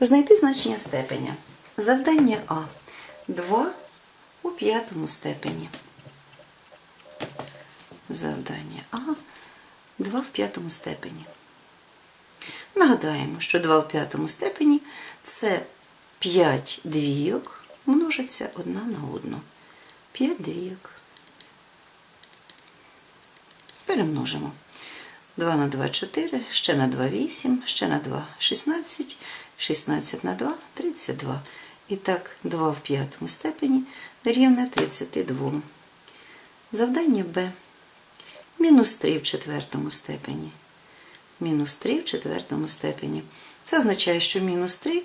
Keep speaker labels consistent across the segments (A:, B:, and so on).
A: Знайти значення степеня. Завдання А. 2 у п'ятому степені. Завдання А. 2 в п'ятому степені. Нагадаємо, що 2 в п'ятому степені це 5 двійок множиться одна на одну. 5 двійок. Перемножимо. 2 на 2 4, ще на 2 8, ще на 2 16, 16 на 2 32. І так, 2 в п'ятому степені рівне 32. Завдання Б. Мінус 3 в четвертому степені. Мінус 3 в четвертому степені. Це означає, що мінус 3,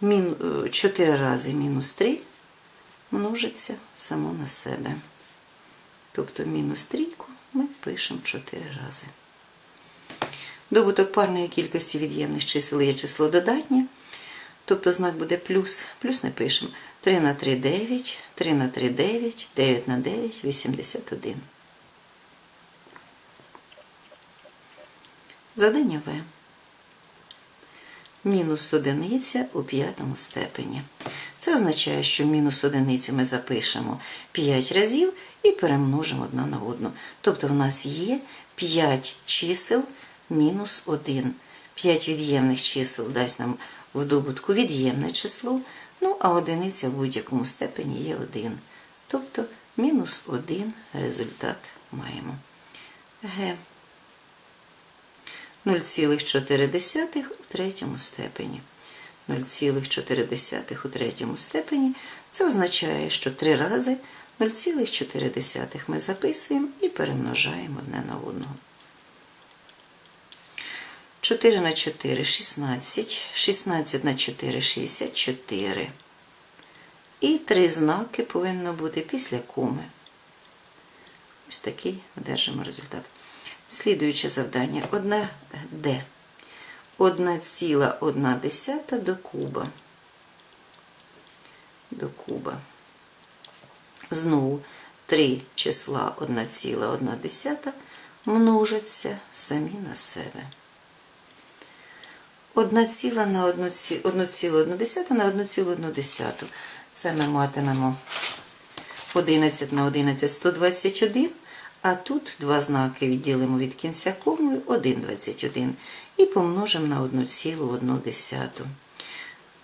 A: мін, 4 рази мінус 3 множиться само на себе. Тобто мінус трійку ми пишемо 4 рази. Добуток парної кількості від'ємних чисел є число додатнє. Тобто знак буде плюс. Плюс не пишемо. 3 на 3 9, 3 на 3 9, 9 на 9 81. Задання В. Мінус одиниця у п'ятому степені. Це означає, що мінус одиницю ми запишемо 5 разів і перемножимо одна на одну. Тобто в нас є 5 чисел мінус 1. 5 від'ємних чисел дасть нам в добутку від'ємне число, ну а одиниця в будь-якому степені є 1. Тобто мінус 1 результат маємо. Г. 0,4 у третьому степені. 0,4 у третьому степені. Це означає, що 3 рази 0,4 ми записуємо і перемножаємо одне на одного. 4 на 4 16, 16 на 4 64. І три знаки повинно бути після коми. Ось такий одержимо результат. Слідуюче завдання. Одна Д. 1,1 до куба. До куба. Знову три числа 1,1 множаться самі на себе. 1,1 на 1,1 на 1,1. Це ми матимемо 11 на 11 121. А тут два знаки відділимо від кінця комою 1,21 і помножимо на 1,1.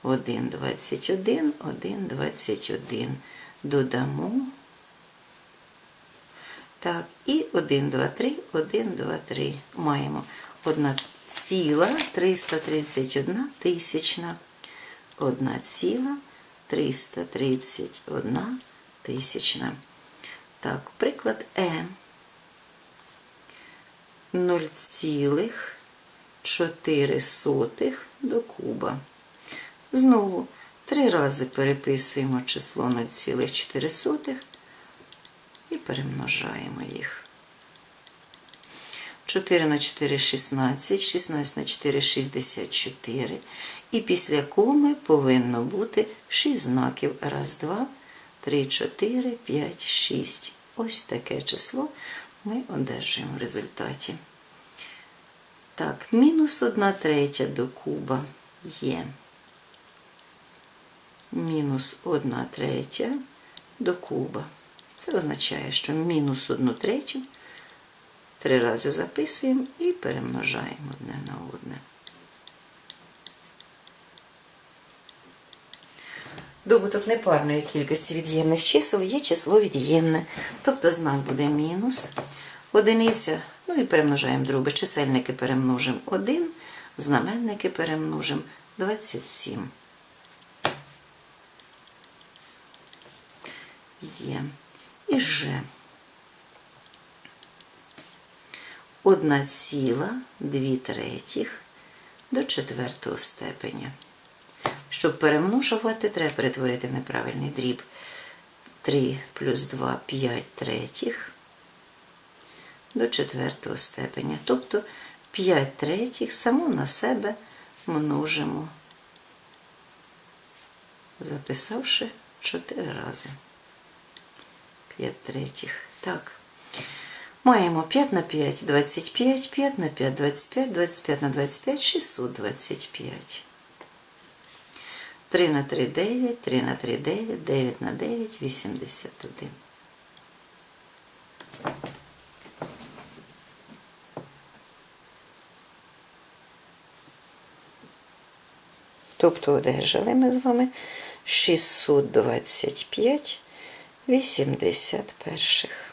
A: 1,21, 1,21. Додамо. Так, і 1, 2, 3, 1, 2, 3. Маємо 1,331 тисячна. 1,331 тисячна. Так, приклад Е. 0,4 до куба. Знову три рази переписуємо число 0,4 і перемножаємо їх. 4 на 4 16, 16 на 4 64. І після коми повинно бути 6 знаків. Раз, два, три, чотири, п'ять, шість. Ось таке число ми одержуємо в результаті. Так, мінус 1 третя до куба є. Мінус 1 третя до куба. Це означає, що мінус 1 третю три рази записуємо і перемножаємо одне на одне. Добуток непарної кількості від'ємних чисел є число від'ємне, тобто знак буде мінус. Одиниця, ну і перемножаємо дроби. Чисельники перемножимо 1, знаменники перемножимо 27. Є. І Ж. 1,2 третіх до четвертого степеня. Щоб перемножувати, треба перетворити в неправильний дріб. 3 плюс 2 5 третіх до четвертого степеня. Тобто 5 третіх само на себе множимо, записавши 4 рази. 5 третіх. Так. Маємо 5 на 5 25, 5 на 5 25, 25 на 25 625. 3 на 3 9, 3 на 3 9, 9 на 9 81. Тобто одержали ми з вами 625 81.